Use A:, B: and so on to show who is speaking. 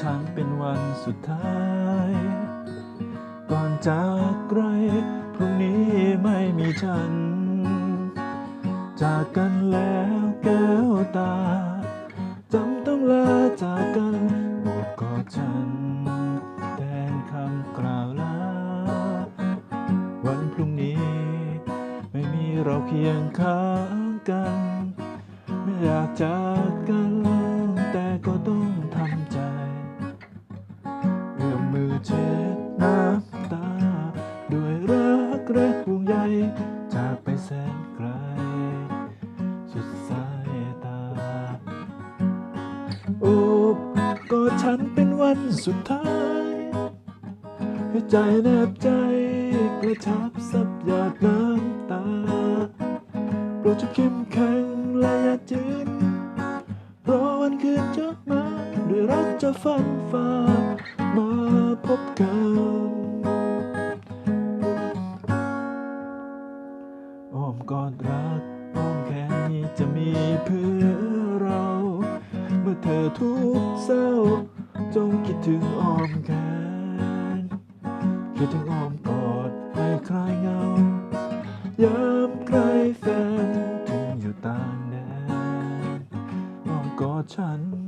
A: ฉันเป็นวันสุดท้าย ก่อนจากไกลพรุ่งนี้ไม่มีฉัน จากกันแล้วแก้วตาจำต้องลาจากกันโอบกอดฉัน แทนคำกล่าวลา วันพรุ่งนี้ ไม่มีเราเคียงข้างกัน ไม่อยากจาก และห่วงใยจากไปแสนไกล สุดสายตาโอบกอดฉันเป็นวันสุดท้ายให้ใจแนบใจกระชับสับหยาดน้ำตาโปรดจงเข้มแข็งและอย่าจืนรอวันคืนจะมาด้วยรักจะฟันฝ่ามาพบกัน อ้อมกอดรักอ้อมแขนนี้จะมีเพื่อเรา เมื่อเธอทุกข์เศร้า จงคิดถึงอ้อมแขน คิดถึงอ้อมกอดให้คลายเหงายามใครแฟนถึงอยู่ต่างแดนอ้อมกอดฉัน